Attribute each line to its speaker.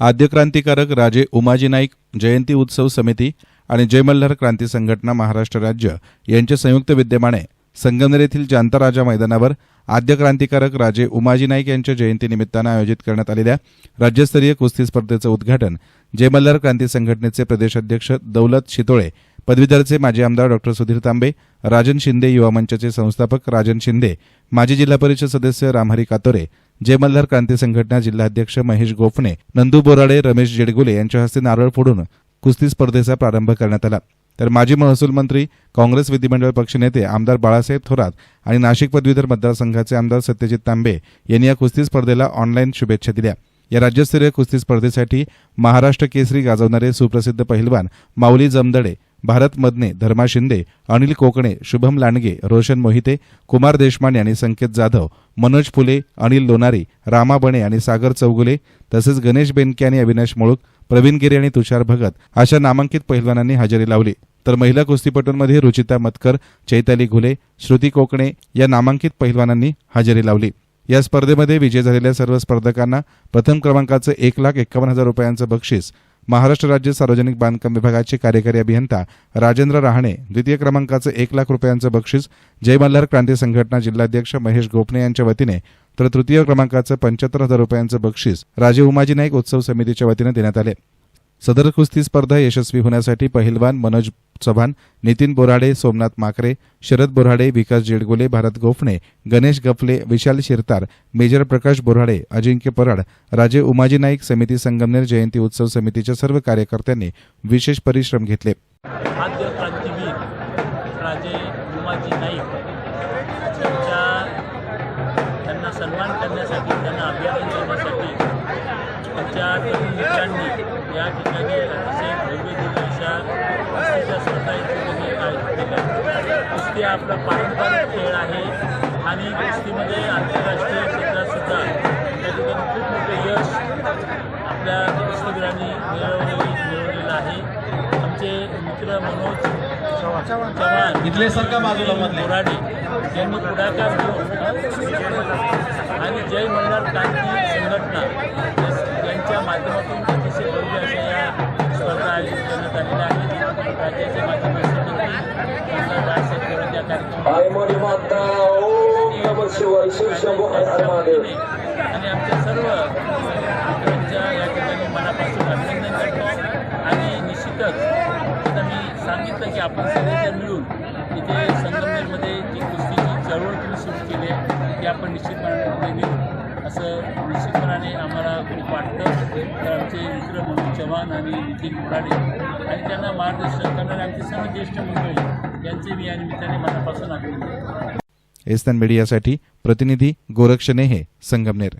Speaker 1: आद्य क्रांतिकारक राजे उमाजी नाईक जयंती उत्सव समिती आणि जय मल्हार क्रांती संघटना महाराष्ट्र राज्य यांच्या संयुक्त विद्यमाने संगमनेर येथील जांताराजा मैदानावर आद्य क्रांतिकारक राजे उमाजी नाईक यांच्या जयंतीनिमित्तानं आयोजित करण्यात आलेल्या राज्यस्तरीय कुस्ती स्पर्धेचं उद्घाटन जयमल्हार क्रांती संघटनेचे प्रदेशाध्यक्ष दौलत शितोळे पदवीधरचे माजी आमदार डॉक्टर सुधीर तांबे राजन शिंदे युवा मंचाचे संस्थापक राजन शिंदे माजी जिल्हा परिषद सदस्य रामहरी कातोरे जय मल्हार क्रांती संघटना जिल्हाध्यक्ष महेश गोफणे नंदू बोराडे रमेश जेडगुले यांच्या हस्ते नारळ फोडून कुस्ती स्पर्धेचा प्रारंभ करण्यात आला. तर माजी महसूल मंत्री काँग्रेस विधिमंडळ पक्षनेते आमदार बाळासाहेब थोरात आणि नाशिक पदवीधर मतदारसंघाचे आमदार सत्यजित तांबे यांनी या कुस्ती स्पर्धेला ऑनलाईन शुभेच्छा दिल्या. या राज्यस्तरीय कुस्ती स्पर्धेसाठी महाराष्ट्र केसरी गाजवणारे सुप्रसिद्ध पहिलवान माऊली जमदडे भारत मदने धर्मा शिंदे अनिल कोकणे शुभम लांडगे रोशन मोहिते कुमार देशमान आणि संकेत जाधव मनोज फुले अनिल लोणारी रामा बणे आणि सागर चौगुले तसेच गणेश बेनके आणि अविनाश मुळूक प्रवीण गिरे आणि तुषार भगत अशा नामांकित पहिलवानांनी हजेरी लावली. तर महिला कुस्तीपटूंमध्ये रुचिता मतकर चैताली घुले श्रुती कोकणे या नामांकित पहिलवानांनी हजेरी लावली. या स्पर्धेमध्ये विजय झालेल्या सर्व स्पर्धकांना प्रथम क्रमांकाचं एक लाख एकावन्न हजार रुपयांचं बक्षीस महाराष्ट्र राज्य सार्वजनिक बांधकाम विभागाचे कार्यकारी अभियंता राजेंद्र रहाणे द्वितीय क्रमांकाचं एक लाख रुपयांचं बक्षीस जय मल्हार क्रांती संघटना जिल्हाध्यक्ष महेश गोपने यांच्या वतीने तर तृतीय क्रमांकाचं पंच्याहत्तर हजार रुपयांचं बक्षीस राजे उमाजी नाईक उत्सव समितीच्या वतीने देण्यात आले. सदर कुस्ती स्पर्धा यशस्वी होण्यासाठी पहिलवान मनोज चव्हाण नितीन बोराडे सोमनाथ माकरे शरद बोराडे विकास जेडगोले भारत गोफणे गणेश गफले विशाल शिरतार मेजर प्रकाश बोराडे अजिंक्य पराड राजे उमाजी नाईक समिती संगमनेर जयंती उत्सव समितीच्या सर्व कार्यकर्त्यांनी विशेष परिश्रम घेतले.
Speaker 2: राजे उमाजी नाईक त्यांना सन्मान करण्यासाठी त्यांना अभिवादन करण्यासाठी तरुण मित्रांनी या ठिकाणी अतिशय आयोजित केल्या कुस्ती आपला पारंपरिक खेळ आहे. आणि कुस्तीमध्ये आंतरराष्ट्रीय क्षेत्रात सुद्धा या ठिकाणी खूप मोठं यश आपल्या कुस्तीवीरांनी मिळवलेली मिळवलेलं आहे. आमचे मित्र मनोज चव्हाण
Speaker 3: इथले सरका बाजूला मधले.
Speaker 2: बोराडे यांनी पुढाकार घेऊन
Speaker 4: नम
Speaker 2: आणि आमच्या सर्व मित्रांच्या या ठिकाणी मनापासून अभिनंदन करतो आणि निश्चितच आता मी सांगितलं की आपण सगळेजण मिळून इथे संगमनेरमध्ये जी कुस्तीची चळवळ तुम्ही सुरू केली आहे ती आपण निश्चितपणे पुढे घेऊ असं निश्चितपणाने आम्हाला खूप वाटतं तर आमचे मित्र मनोज चव्हाण आणि नितीन मुराडे आणि त्यांना मार्गदर्शन करणारे आमचे सर्व ज्येष्ठ मंडळी यांचे मी या निमित्ताने मनापासून अभिनंदन
Speaker 1: एस्तन मीडियासाठी प्रतिनिधी गोरक्षणे हे संगमनेर.